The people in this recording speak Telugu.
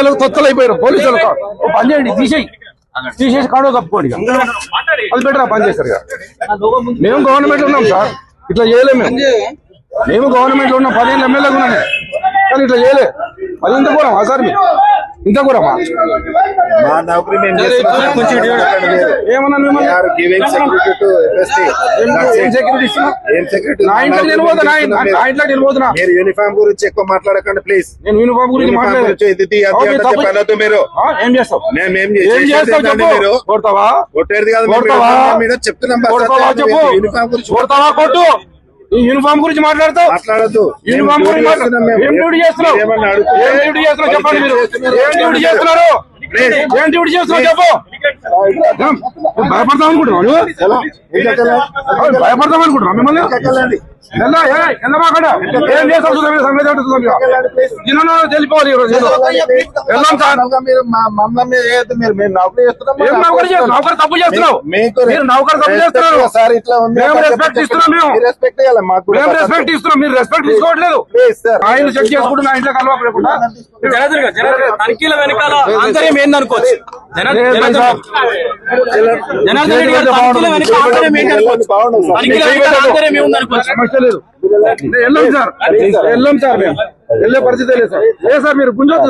పోలీసులకు తొత్తలైపోయారు. అయిపోయారు పోలీసులకు ఓ పని చేయండి తీసేయి. తీసేసి కాడో కప్పుకోండి అది బెటర్ పని చేస్తారు మేము గవర్నమెంట్ ఉన్నాం సార్. ఇట్లా చేయలేము మేము. గవర్నమెంట్లో ఉన్నాం. పదిహేను ఎమ్మెల్యేగా ఉన్నాను కానీ ఇట్లా చేయలే. అది కూడా సార్ మీరు. ఇంత కూడా మా నౌకరీ ఏమన్నా మీరు యూనిఫామ్ గురించి ఎక్కువ మాట్లాడకండి ప్లీజ్ నేను యూనిఫామ్ గురించి చెప్పనొద్దు మీరు. ఏం చేస్తావు? కొడతావా? కొట్టేది కాదు చెప్తున్నాం. యూనిఫామ్ గురించి కొడతావా? కొట్టు. యూనిఫామ్ గురించి మాట్లాడతావు? మాట్లాడద్దు. యూనిఫామ్ గురించి మాట్లాడు ఏం డ్యూటీ చేస్తున్నావు? ఏం డ్యూటీ చేస్తున్నావు చెప్పండి మీరు. ఏం డ్యూటీ చేస్తున్నారు? ఏం డ్యూటీ చేస్తున్నావు చెప్పు? భయపడతాం అనుకుంటున్నావు భయపడతాం అనుకుంటున్నావు మిమ్మల్ని? ఏ, చేస్తావు చూద్దాం ఈ సంగతి ఏంటో చూద్దాం ఇక. నిన్న తెలిపోవాలి ఈ రోజు వెళ్దాం సార్ మీరు? మా మమ్మల్ని మీద చేయొద్దు మీరు మేము నౌకరీ చేస్తున్నాం ఏం నౌకరు చేస్తున్నావు? నౌకరు తప్పు చేస్తున్నావు. మీకు మీరు నౌకరు తప్పు చేస్తున్నారు. సార్ ఇట్లా ఉంది మేము రెస్పెక్ట్ ఇస్తున్నాం మేము. రెస్పెక్ట్ ఇవ్వాలి మాకు కూడా. మేము రెస్పెక్ట్ ఇస్తున్నాం. మీరు రెస్పెక్ట్ తీసుకోవట్లేదు. Please, sir. ఆయన చెక్ చేసుకుంటూ నా ఇంట్లో తనిఖీల వెనకాల ఆంతర్యం ఏందనుకోవచ్చు జనార్దన్ రెడ్డి గారు తనిఖీల వెనక ఆంతర్యం ఏంటనుకోవచ్చు. తనిఖీల వెనక ఆంతర్యం ఏముందనుకోవచ్చు సమస్య లేదు వెళ్ళాం సార్. వెళ్ళాం సార్ మేము వెళ్ళే పరిస్థితి లేదు సార్. లేదు సార్ మీరు గుంజొద్దు